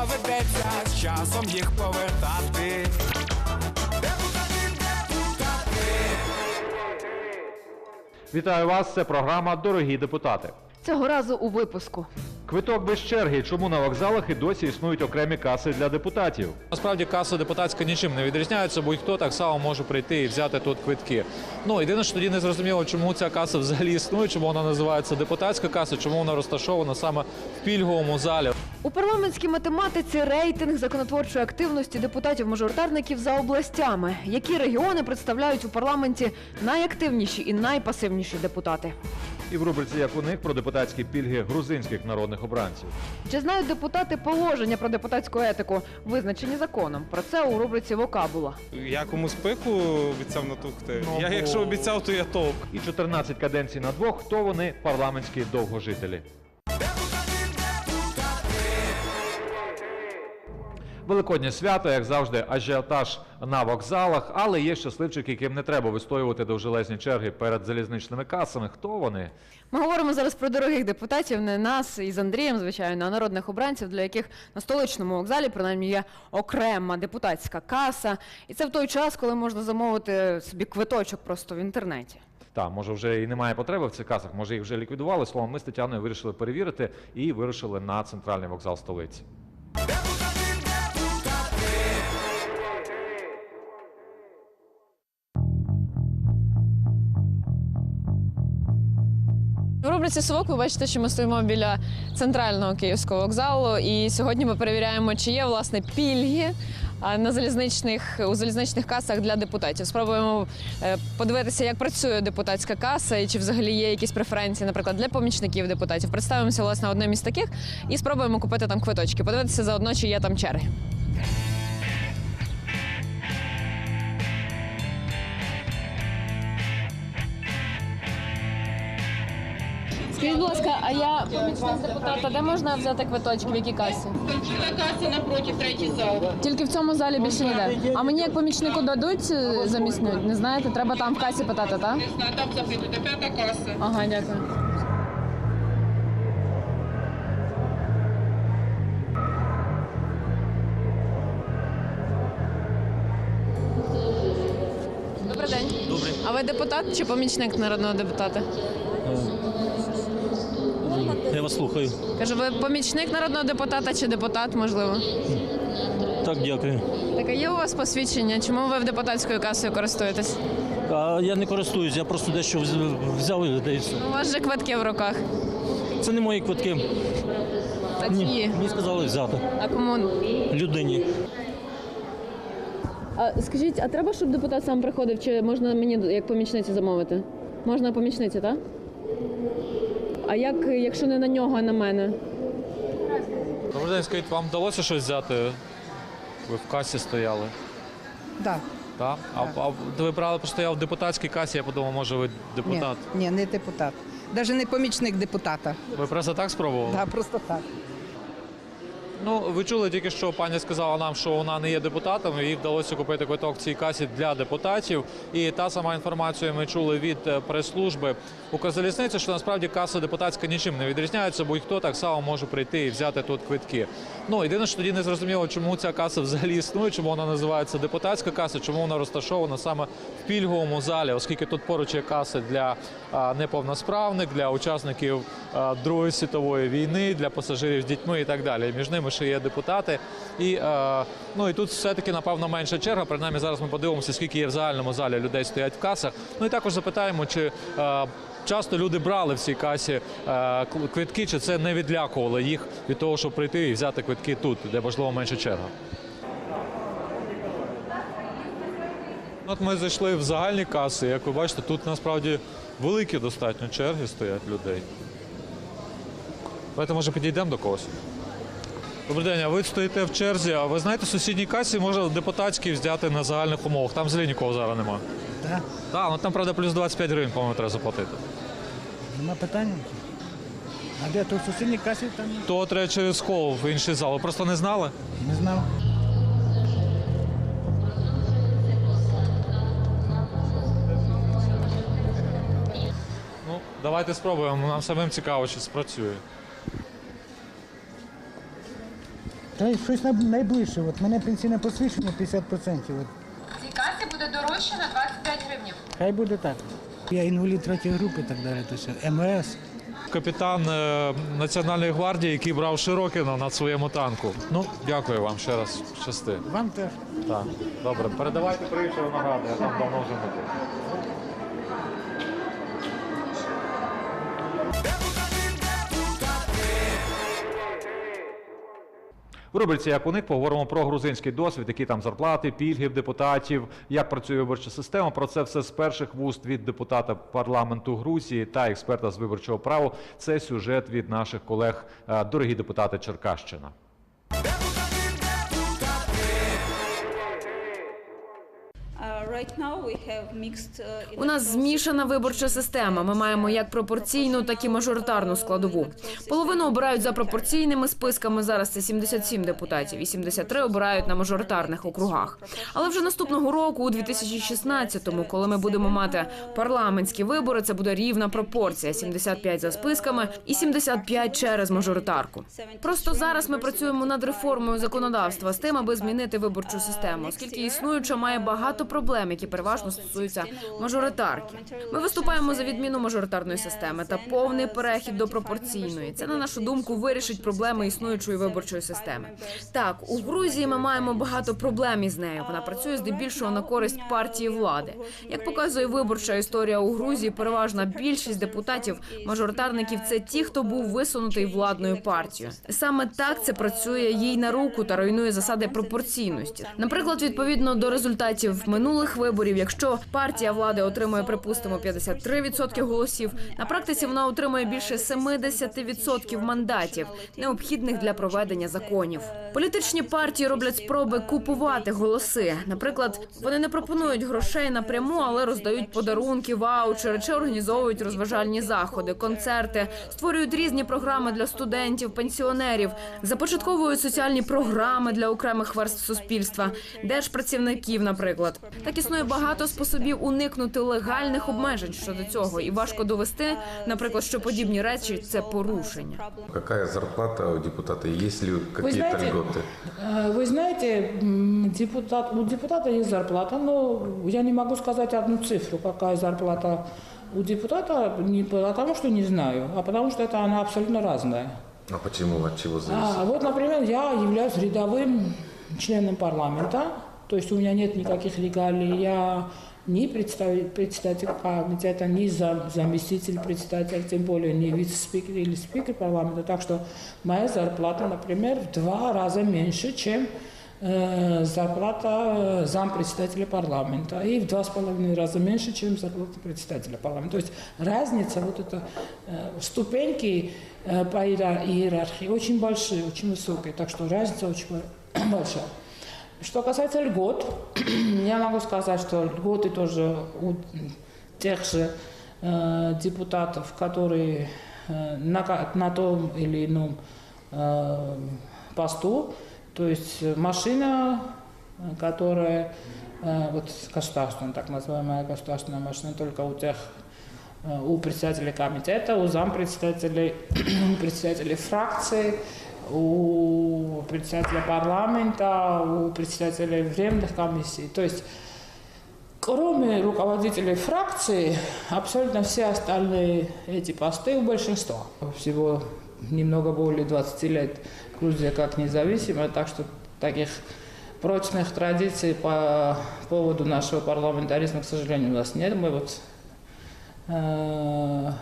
доведеться з часом їх повертати. Вітаю вас. Це програма Дорогі депутати. Цього разу у випуску. Квиток без черги. Чому на вокзалах і досі існують окремі каси для депутатів? Насправді каса депутатська нічим не відрізняється, будь-хто так само може прийти і взяти тут квитки. Ну єдине, що тоді не зрозуміло, чому ця каса взагалі існує, чому вона називається депутатська каса, чому вона розташована саме в пільговому залі. У парламентській математиці рейтинг законотворчої активності депутатів-мажоритарників за областями. Які регіони представляють у парламенті найактивніші і найпасивніші депутати? І в рубриці як у них про депутатські пільги грузинських народних обранців. Чи знають депутати положення про депутатську етику, визначені законом? Про це у рубриці Вокабула. Я комусь пику обіцяв натухти. Ну, я якщо обіцяв, то я товк. І 14 каденцій на двох. то вони парламентські довгожителі? Великоднє свято, як завжди, ажіотаж на вокзалах, але є щасливчики, яким не треба вистоювати довжелезні черги перед залізничними касами. Хто вони? Ми говоримо зараз про дорогих депутатів, не нас із Андрієм, звичайно, а народних обранців, для яких на столичному вокзалі принаймні є окрема депутатська каса. І це в той час, коли можна замовити собі квиточок просто в інтернеті. Та, може, вже і немає потреби в цих касах, може їх вже ліквідували. Словом, ми з Тетяною вирішили перевірити і вирушили на центральний вокзал столиці. В рубриці «Совок» ви бачите, що ми стоїмо біля центрального київського вокзалу, і сьогодні ми перевіряємо, чи є власне пільги на залізничних у залізничних касах для депутатів. Спробуємо е, подивитися, як працює депутатська каса, і чи взагалі є якісь преференції, наприклад, для помічників депутатів. Представимося власне одним із таких і спробуємо купити там квиточки. Подивитися заодно, чи є там черги. Скажіть, будь ласка, а я помічник депутата, де можна взяти квиточки, в якій касі? На касі напротив, третій зал. Тільки в цьому залі більше ніде. А мені як помічнику дадуть е, замісню? Не знаєте, треба там в касі питати, так? Не знаю, там запитуйте, п'ята каса. Ага, дякую. Добрий день. Добрий. А ви депутат чи помічник народного депутата? Я вас слухаю. Кажу, ви помічник народного депутата чи депутат, можливо? Так, дякую. Так, а є у вас посвідчення? Чому ви в депутатською касою користуєтесь? А я не користуюсь, я просто дещо взяв і де і все. У вас же квитки в руках. Це не мої квитки. Та Ні, мені сказали взяти. А кому? Людині. А скажіть, а треба, щоб депутат сам приходив, чи можна мені як помічниці замовити? Можна помічниці, так? А як, якщо не на нього, а на мене? Добрий день, скажіть, вам вдалося щось взяти? Ви в касі стояли? Да. Так? А, а ви брали, просто я в депутатській касі, я подумав, може ви Ні, депутат. ні, не депутат. Навіть не помічник депутата. Ви просто так спробували? Да, просто так. Ну, ви чули тільки, що пані сказала нам, що вона не є депутатом, їй вдалося купити квиток в цій касі для депутатів. І та сама інформація ми чули від е, прес-служби Укрзалізниці, що насправді каса депутатська нічим не відрізняється, будь-хто так само може прийти і взяти тут квитки. Ну, єдине, що тоді не зрозуміло, чому ця каса взагалі існує, чому вона називається депутатська каса, чому вона розташована саме в пільговому залі, оскільки тут поруч є каси для неповносправних, для учасників Другої світової війни, для пасажирів з дітьми і так далі. Між ними ще є депутати. І, е, ну, і тут все-таки, напевно, менша черга. Принаймні зараз ми подивимося, скільки є в загальному залі людей стоять в касах. Ну і також запитаємо, чи е, часто люди брали в цій касі е, квитки, чи це не відлякувало їх від того, щоб прийти і взяти квитки тут, де можливо менша черга. От ми зайшли в загальні каси. Як ви бачите, тут насправді великі достатньо черги стоять людей. Давайте, може, підійдемо до когось. Добрий день, а ви стоїте в черзі, а ви знаєте, в сусідній касі можна депутатський взяти на загальних умовах. Там взагалі нікого зараз немає. Так, Так, ну там, правда, плюс 25 гривень, по-моєму, треба заплатити. нема питання. А де тут в сусідній касі там То треба через хол в інший зал. Ви просто не знали? не знав. Ну, давайте спробуємо. Нам самим цікаво, чи спрацює. Та й щось найближче. От мене пенсійне посвідчення 50%. От. Цій касі буде дорожче на 25 гривень. Хай буде так. Я інвалід третьої групи так далі. То все. МВС. Капітан е, Національної гвардії, який брав Широкіна на своєму танку. Ну, дякую вам ще раз. Щасти. Вам теж. Так, добре, передавайте привіт, що награду, я там давно вже не був. У рубриці «Як у них» поговоримо про грузинський досвід, які там зарплати, пільги в депутатів, як працює виборча система. Про це все з перших вуст від депутата парламенту Грузії та експерта з виборчого права. Це сюжет від наших колег, е, дорогі депутати Черкащина. У нас змішана виборча система. Ми маємо як пропорційну, так і мажоритарну складову. Половину обирають за пропорційними списками. Зараз це 77 депутатів, і 73 обирають на мажоритарних округах. Але вже наступного року, у 2016-му, коли ми будемо мати парламентські вибори, це буде рівна пропорція: 75 за списками і 75 через мажоритарку. Просто зараз ми працюємо над реформою законодавства з тим, аби змінити виборчу систему, оскільки існуюча має багато проблем, які переважно стосуються мажоритарки. Ми виступаємо за відміну мажоритарної системи та повний перехід до пропорційної. Це на нашу думку вирішить проблеми існуючої виборчої системи. Так, у Грузії ми маємо багато проблем із нею. Вона працює здебільшого на користь партії влади. Як показує виборча історія у Грузії, переважна більшість депутатів мажоритарників це ті, хто був висунутий владною партією. Саме так це працює їй на руку та руйнує засади пропорційності. Наприклад, відповідно до результатів минулих виборів, якщо партія влади отримує, припустимо, 53% голосів, на практиці вона отримує більше 70% мандатів, необхідних для проведення законів. Політичні партії роблять спроби купувати голоси. Наприклад, вони не пропонують грошей напряму, але роздають подарунки, ваучери чи організовують розважальні заходи, концерти, створюють різні програми для студентів, пенсіонерів, започатковують соціальні програми для окремих верств суспільства, держпрацівників, наприклад. Так існує багато способів уникнути легальних обмежень щодо цього, і важко довести, наприклад, що подібні речі це порушення. Какая зарплата у депутата? Есть ли какие-то знаете, льготы? Э, Вы знаете, м, депутат, у депутата есть зарплата, но я не могу сказать одну цифру, какая зарплата у депутата, не потому что не знаю, а потому что это она абсолютно разная. А почему? От чего зависит? А, вот, например, я являюсь рядовым членом парламента, То есть у меня нет никаких регалий, я ни председатель комитета, ни зам, заместитель председателя, тем более не вице-спикер или спикер парламента. Так что моя зарплата, например, в два раза меньше, чем э, зарплата э, зампредседателя парламента и в два с половиной раза меньше, чем зарплата председателя парламента. То есть разница, вот это э, ступеньки э, по иера- иерархии очень большие, очень высокие, так что разница очень бо- большая. Что касается льгот, я могу сказать, что льготы тоже у тех же э, депутатов, которые э, на, ка- на том или ином э, посту, то есть э, машина, э, которая э, вот государственная, так называемая государственная машина, только у тех э, у председателей комитета, у зампредседателей, у председателей фракции, у председателя парламента, у председателей временных комиссий. То есть кроме руководителей фракции, абсолютно все остальные эти посты у большинства. Всего немного более 20 лет Грузия как независимая, так что таких прочных традиций по поводу нашего парламентаризма, к сожалению, у нас нет. Мы вот э,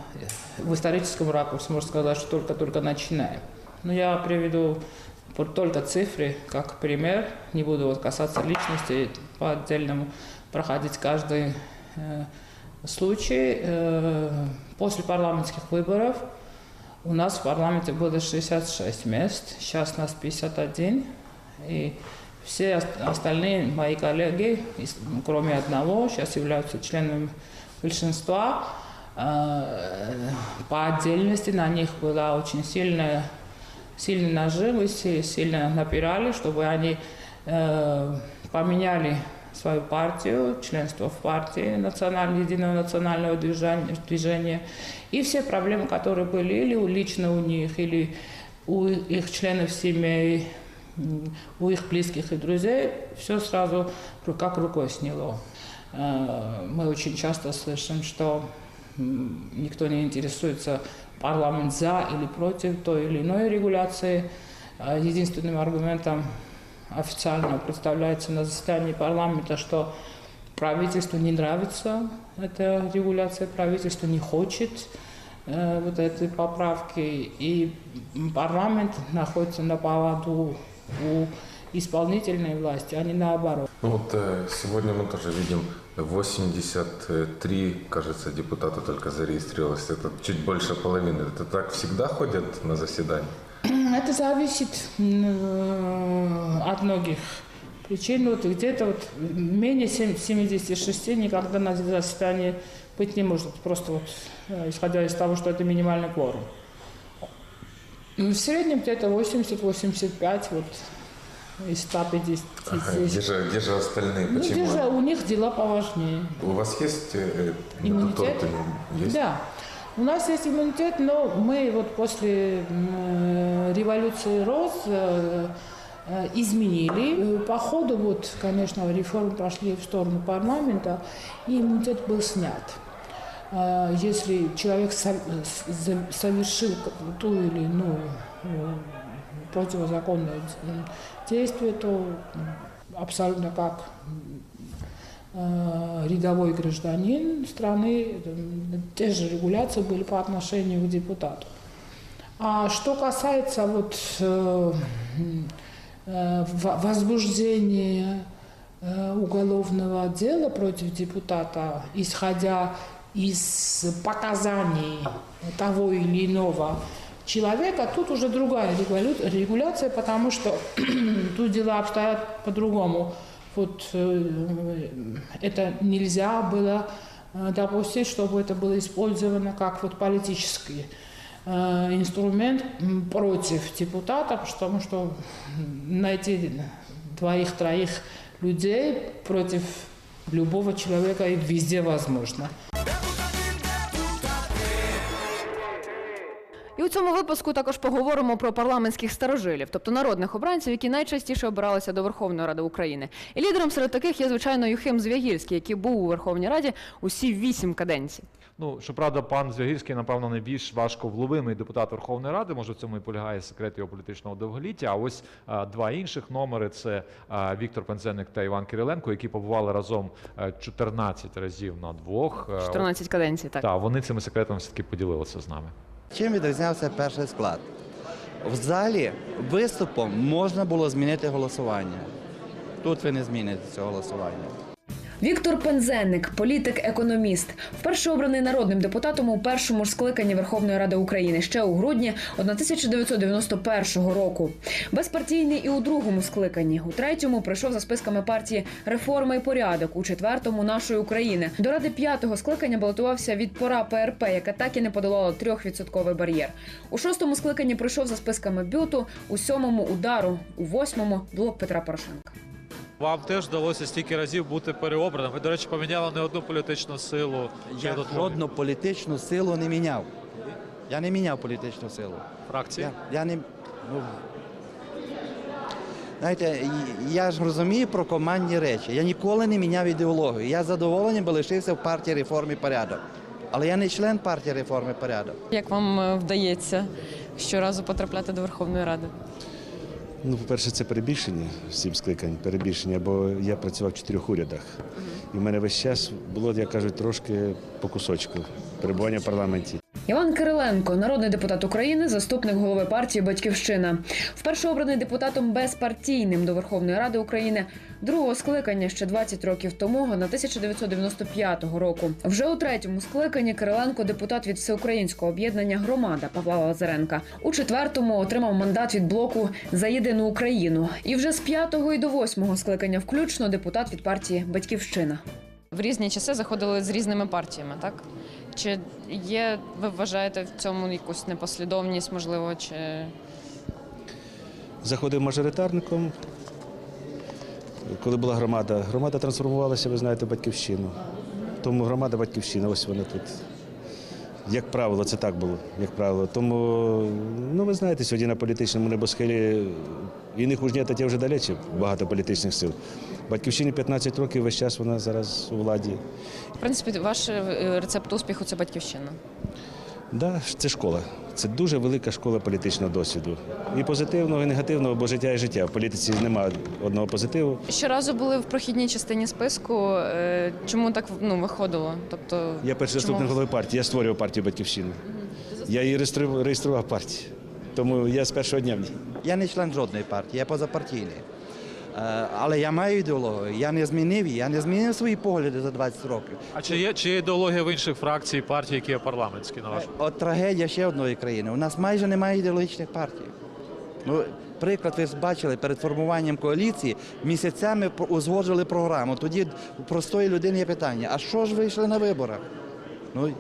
в историческом ракурсе, можно сказать, что только-только начинаем. Но я приведу только цифры как пример, не буду вот касаться личности по отдельному проходить каждый э, случай. Э, после парламентских выборов у нас в парламенте было 66 мест, сейчас нас 51. И все ост- остальные мои коллеги, кроме одного, сейчас являются членами большинства. Э, По отдельности на них была очень сильная, сильный нажим и си- сильно напирали, чтобы они э, поменяли свою партию, членство в партии национального, единого национального движения, движения. И все проблемы, которые были или у- лично у них, или у их членов семей, м, у их близких и друзей все сразу ру- как рукой сняло. Э, Мы очень часто слышим, что м, никто не интересуется парламент за или против той или иной регуляции. А Единственным аргументом официально представляется на заседании парламента, что правительству не нравится эта регуляция, правительство не хочет э, вот этой поправки, и парламент находится на поводу у исполнительной власти, а не наоборот. Ну вот э, сегодня мы тоже видим 83, кажется, депутата только зарегистрировалось. Это чуть больше половины. Это так всегда ходят на заседания? Это зависит м, от многих причин. Вот где-то вот менее сем- 76 никогда на заседании быть не может. Просто вот э, исходя из того, что это минимальный кворум. Ну, В среднем где-то 80-85 вот из 150. Ага, где, же, где же остальные? Ну, Почему? где же у них дела поважнее. У вас есть э, э, Иммунитет? Есть? Да. У нас есть иммунитет, но мы вот после э, революции РОС э, э, изменили. По ходу, вот, конечно, реформы прошли в сторону парламента, и иммунитет был снят. Э, Если человек совершил ту или иную противозаконное действие, то абсолютно как э, рядовой гражданин страны, те же регуляции были по отношению к депутату. А что касается вот э, э, во- возбуждения уголовного дела против депутата, исходя из показаний того или иного человека, тут уже другая регуляция, потому что тут дела обстоят по-другому. Вот э, это нельзя было э, допустить, чтобы это было использовано как вот политический э, инструмент против депутатов, потому что найти двоих-троих людей против любого человека и везде возможно. У цьому випуску також поговоримо про парламентських старожилів, тобто народних обранців, які найчастіше обиралися до Верховної Ради України. І лідером серед таких є, звичайно, Юхим Звягільський, який був у Верховній Раді усі вісім каденцій. Ну, щоправда, пан Звягільський, напевно, найбільш важко вловимий депутат Верховної Ради. Може, в цьому і полягає секрет його політичного довголіття. А ось а, два інших номери це а, Віктор Пензенник та Іван Кириленко, які побували разом е, 14 разів на двох. Е, 14 каденцій, так. Так, вони цими секретами все-таки поділилися з нами. Чим відрізнявся перший склад? В залі виступом можна було змінити голосування. Тут ви не зміните цього голосування. Віктор Пензенник, політик-економіст, вперше обраний народним депутатом у першому ж скликанні Верховної Ради України ще у грудні 1991 року. Безпартійний і у другому скликанні. У третьому прийшов за списками партії Реформа і порядок. У четвертому нашої України. До ради п'ятого скликання балотувався від пора ПРП, яка так і не подолала трьохвідсотковий бар'єр. У шостому скликанні прийшов за списками бюту, у сьомому удару, у восьмому блок Петра Порошенка. Вам теж вдалося стільки разів бути переобраним. Ви, до речі, поміняли не одну політичну силу. Я жодну політичну силу не міняв. Я не міняв політичну силу. фракції? Я, я не. Ну, знаєте, я ж розумію про командні речі. Я ніколи не міняв ідеологію. Я з задоволенням би лишився в партії реформи порядок. Але я не член партії реформи порядок. Як вам е, вдається щоразу потрапляти до Верховної Ради? Ну, по-перше, це перебільшення всім скликань, перебільшення, бо я працював в чотирьох урядах. І в мене весь час було, як кажуть, трошки по кусочку перебування в парламенті. Іван Кириленко, народний депутат України, заступник голови партії Батьківщина, вперше обраний депутатом безпартійним до Верховної Ради України другого скликання ще 20 років тому, на 1995 року. Вже у третьому скликанні Кириленко депутат від всеукраїнського об'єднання Громада Павла Лазаренка. У четвертому отримав мандат від блоку за єдину Україну. І вже з п'ятого і до восьмого скликання, включно депутат від партії Батьківщина. В різні часи заходили з різними партіями, так? Чи є, ви вважаєте в цьому якусь непослідовність, можливо, чи Заходив мажоритарником. Коли була громада, громада трансформувалася, ви знаєте, батьківщину. Тому громада батьківщина, ось вона тут Як правило, це так було, як правило. Тому, ну ви знаєте, сьогодні на політичному небосхилі і не хужня, та вже далече багато політичних сил. Батьківщині 15 років, весь час вона зараз у владі. В принципі, ваш е, рецепт успіху це батьківщина. Да, це школа. Це дуже велика школа політичного досвіду. І позитивного, і негативного, бо життя і життя. В політиці немає одного позитиву. Щоразу були в прохідній частині списку. Е, Чому так ну, виходило? Тобто, Я перший чому заступник ви- голови партії, я створював партію Батьківщини. Я її реєстрував, реєстрував партію. Тому я з першого дня в ній. Я не член жодної партії, я позапартійний. Е, Але я маю ідеологію, я не змінив її, я не змінив свої погляди за 20 років. А чи є, чи є ідеологія в інших фракцій партій, які є парламентські, на вашу? От трагедія ще одної країни. У нас майже немає ідеологічних партій. Ну, приклад, ви бачили, перед формуванням коаліції місяцями узгоджували програму. Тоді у простої людини є питання: а що ж ви йшли на виборах? Ну,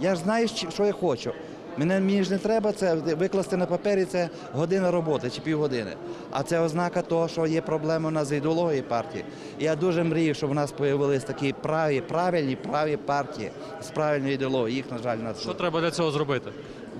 я ж знаю, що я хочу. Мене мені ж не треба це викласти на папері, це година роботи чи півгодини. А це ознака того, що є проблема у нас з ідеологією партії. Я дуже мрію, щоб у нас з'явилися такі праві, правильні праві партії з правильною ідеологією. Їх, на жаль, на Що треба для цього зробити?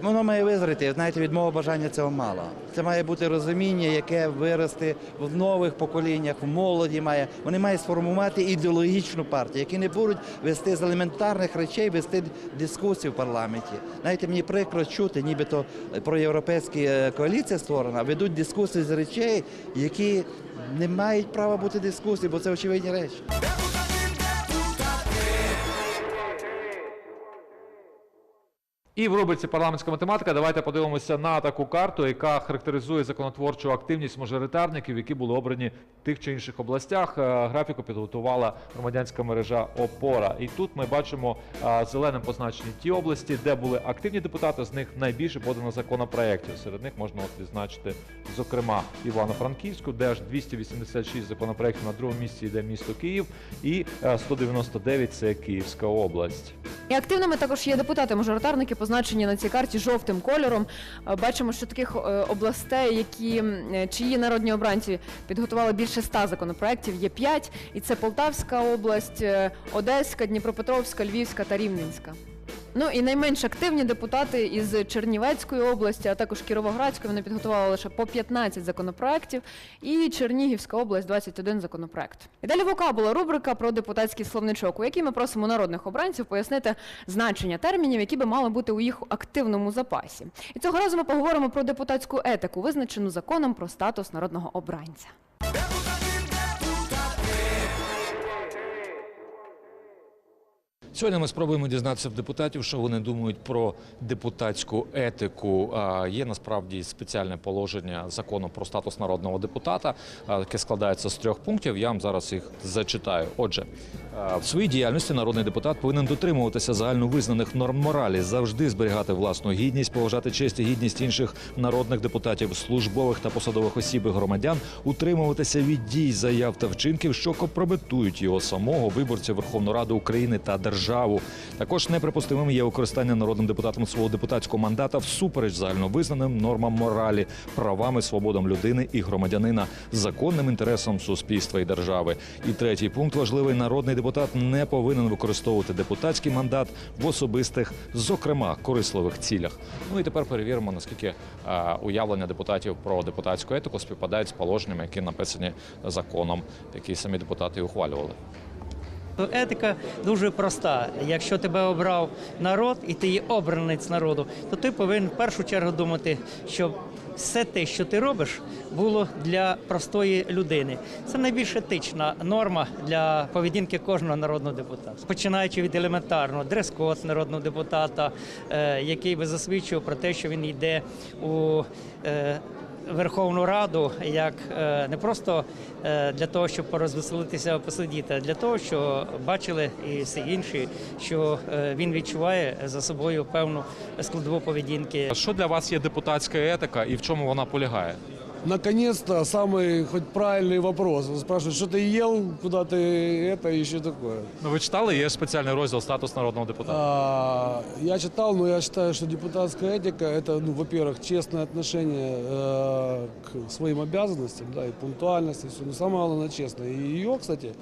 Воно має визріти. Знаєте, від мого бажання цього мало. Це має бути розуміння, яке виросте в нових поколіннях, в молоді має. Вони мають сформувати ідеологічну партію, які не будуть вести з елементарних речей, вести дискусію в парламенті. Знаєте, мені прикро чути, нібито проєвропейська е, коаліція створена, ведуть дискусії з речей, які не мають права бути дискусії, бо це очевидні речі. І в рубриці парламентська математика давайте подивимося на таку карту, яка характеризує законотворчу активність мажоритарників, які були обрані в тих чи інших областях. Е, Графіку підготувала громадянська мережа Опора. І тут ми бачимо е, зеленим позначені ті області, де були активні депутати. З них найбільше подано законопроєктів. Серед них можна відзначити, зокрема, Івано-Франківську, де аж 286 законопроєктів на другому місці йде місто Київ, і е, 199 – це Київська область. І активними також є депутати-мажоритарники, позначені на цій карті жовтим кольором. Е, Бачимо, що таких е, областей, які е, чиї народні обранці підготували більше ста законопроєктів, є п'ять. І це Полтавська область, Одеська, Дніпропетровська, Львівська та Рівненська. Ну і найменш активні депутати із Чернівецької області, а також Кіровоградської, вони підготували лише по 15 законопроєктів, і Чернігівська область 21 законопроєкт. І далі вокабула рубрика про депутатський словничок, у якій ми просимо народних обранців пояснити значення термінів, які би мали бути у їх активному запасі. І цього разу ми поговоримо про депутатську етику, визначену законом про статус народного обранця. Сьогодні ми спробуємо дізнатися в депутатів, що вони думають про депутатську етику. Є насправді спеціальне положення закону про статус народного депутата, яке складається з трьох пунктів. Я вам зараз їх зачитаю. Отже, в своїй діяльності народний депутат повинен дотримуватися загальновизнаних норм моралі, завжди зберігати власну гідність, поважати честь і гідність інших народних депутатів, службових та посадових осіб і громадян, утримуватися від дій, заяв та вчинків, що компрометують його самого, виборців Верховної Ради України та державу. Також неприпустимим є використання народним депутатом свого депутатського мандата всупереч загальновизнаним нормам моралі, правам свободам людини і громадянина, законним інтересам суспільства і держави. І третій пункт важливий: народний депутат не повинен використовувати депутатський мандат в особистих, зокрема корисливих цілях. Ну і тепер перевіримо, наскільки уявлення депутатів про депутатську етику співпадають з положеннями, які написані законом, які самі депутати ухвалювали. То етика дуже проста. Якщо тебе обрав народ і ти є обранець народу, то ти повинен в першу чергу думати, щоб все те, що ти робиш, було для простої людини. Це найбільш етична норма для поведінки кожного народного депутата, починаючи від елементарного дрес-код народного депутата, е, який би засвідчив про те, що він йде у е, Верховну Раду як е, не просто е, для того, щоб порозвеселитися, посидіти, а для того, що бачили і всі інші, що е, він відчуває за собою певну складову поведінки. Що для вас є депутатська етика і в чому вона полягає? Наконец-то самый хоть правильный вопрос. Он спрашивает, что ты ел, куда ты это и еще такое. Ну ви читали, є спеціальний розділ статус народного депутата. А, я читал, но я считаю, что депутатская этика это, ну, во-первых, честное отношение э, к своим обязанностям, да, и пунктуальность, и все. Но самое главное, честно. И ее, кстати,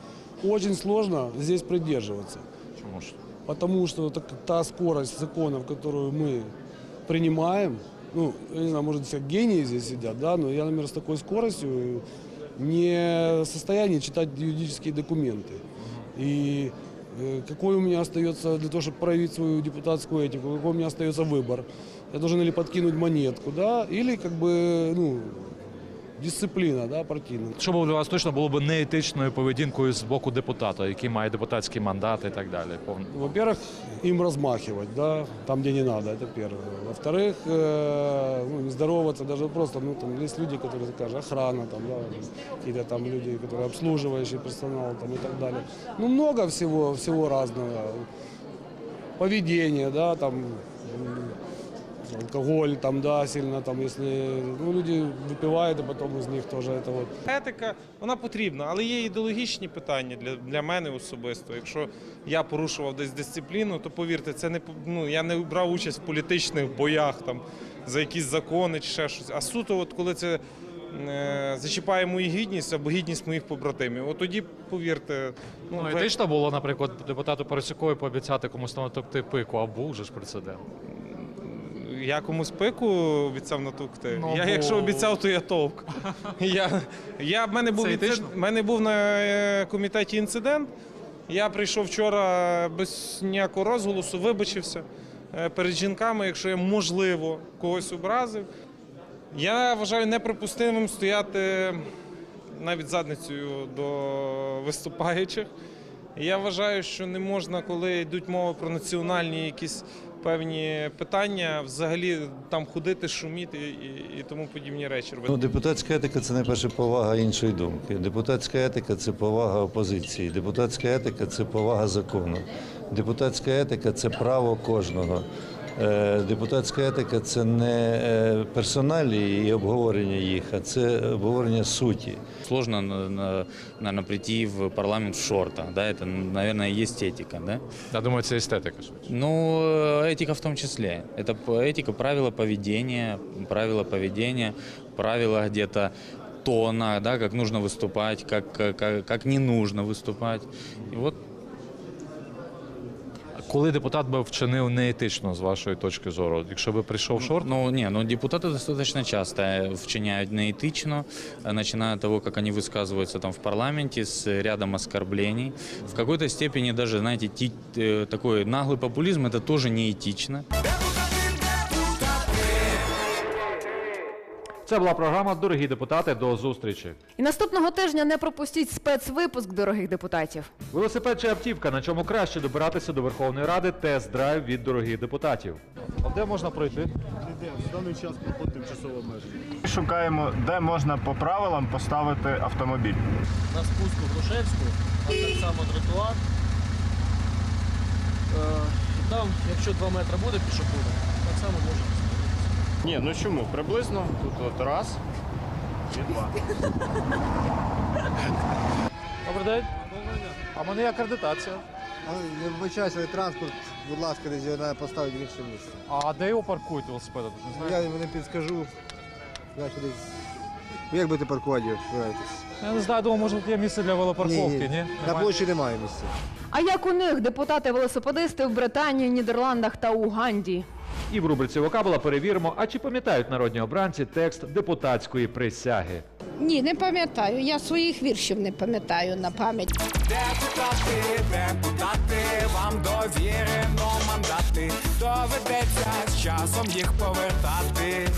очень сложно здесь придерживаться. Чому ж? потому что так- та скорость законов, которую мы принимаем, ну, я не знаю, может, все гении здесь сидят, да, но я, например, с такой скоростью не в состоянии читать юридические документы. И э, какой у меня остается для того, чтобы проявить свою депутатскую этику, какой у меня остается выбор? Я должен или подкинуть монетку, да, или как бы, ну, дисциплина, да, партийная. Що було для вас точно було б неетичною поведінкою з боку депутата, який має депутатський мандат і так далі. Повн- Во-первых, им размахивать, да, там, где не надо, это первое. Во-вторых, э, ну, не здороваться, даже просто, ну, там есть люди, которые, скажем, охрана, там, да, какие-то там люди, которые обслуживающий персонал, там, и так далее. Ну, много всего, всего разного. Поведение, да, там, м, алкоголь, там, да, сильно, там, если, ну, люди выпивают, и потом из них тоже это вот Етика вона потрібна, але є ідеологічні питання для, для мене особисто. Якщо я порушував десь дисципліну, то повірте, це не по- ну, я не брав участь в політичних боях там за якісь закони чи ще щось. А суто, от коли це е, зачіпає мою гідність або гідність моїх побратимів, от тоді повірте, ну, Ну, ви- етично було, наприклад, депутату Парасюкові пообіцяти комусь натовкти пику, а був же ж прецедент. Я комусь пику обіцяв натукти. Ну, я бо- якщо обіцяв, то я товк. я, я, в, мене був в мене був на е, комітеті інцидент. Я прийшов вчора без ніякого розголосу, вибачився е, перед жінками, якщо я можливо когось образив. Я вважаю неприпустимим стояти навіть задницею до виступаючих. Я вважаю, що не можна, коли йдуть мови про національні якісь певні питання, взагалі там ходити, шуміти і, і тому подібні речі робити. Ну, депутатська етика це найперше повага іншої думки. Депутатська етика це повага опозиції. Депутатська етика це повага закону. Депутатська етика це право кожного. Е, Депутатська етика це не е, персоналі і обговорення їх, а це обговорення суті. Сложно, на- на- наверное, прийти в парламент в шортах, да, это, наверное, и есть этика, да? Я думаю, це естетика швидше. Ну, э, этика в том числе. Это п- этика, правила поведения, правила поведения, правила где-то тона, да, как нужно выступать, как, как, как не нужно выступать. И вот Коли депутат би вчинив неетично з вашої точки зору, якщо би прийшов шорт, Ну, не, ну депутаты достаточно часто вчиняют неэтично, э, начиная от того, как они высказываются там в парламенте с рядом оскорблений. В какой-то степени даже, знаете, ти- э, такой наглый популизм это тоже неэтично. Це була програма Дорогі депутати. До зустрічі. І наступного тижня не пропустіть спецвипуск дорогих депутатів. Велосипед чи автівка, на чому краще добиратися до Верховної Ради, тест-драйв від дорогих депутатів. А де можна пройти? В даний час проходить тимчасово обмеження. Шукаємо, де можна по правилам поставити автомобіль. На спуску в Грушевську, там так само тротуар. Е, Там, якщо 2 метри буде пішоходом, так само можна. Ні, ну чому? Приблизно тут от раз і два. Добрий день. А в мене є акредитація. Не вибачаюся, транспорт, будь ласка, десь його треба поставити в інше місце. А де його паркують велосипеди? Тут не знаєте? Я йому не підскажу. Значить, десь. Ви Як будете паркувати його, збираєтесь? Я не знаю, думаю, може тут є місце для велопарковки, ні? На Немає? площі немає місця. А як у них депутати-велосипедисти в Британії, Нідерландах та Уганді? І в рубриці Вокабула перевіримо, а чи пам'ятають народні обранці текст депутатської присяги. Ні, не пам'ятаю. Я своїх віршів не пам'ятаю на пам'ять. Депутати, депутати, вам довірено мандати. Доведеться з часом їх повертати.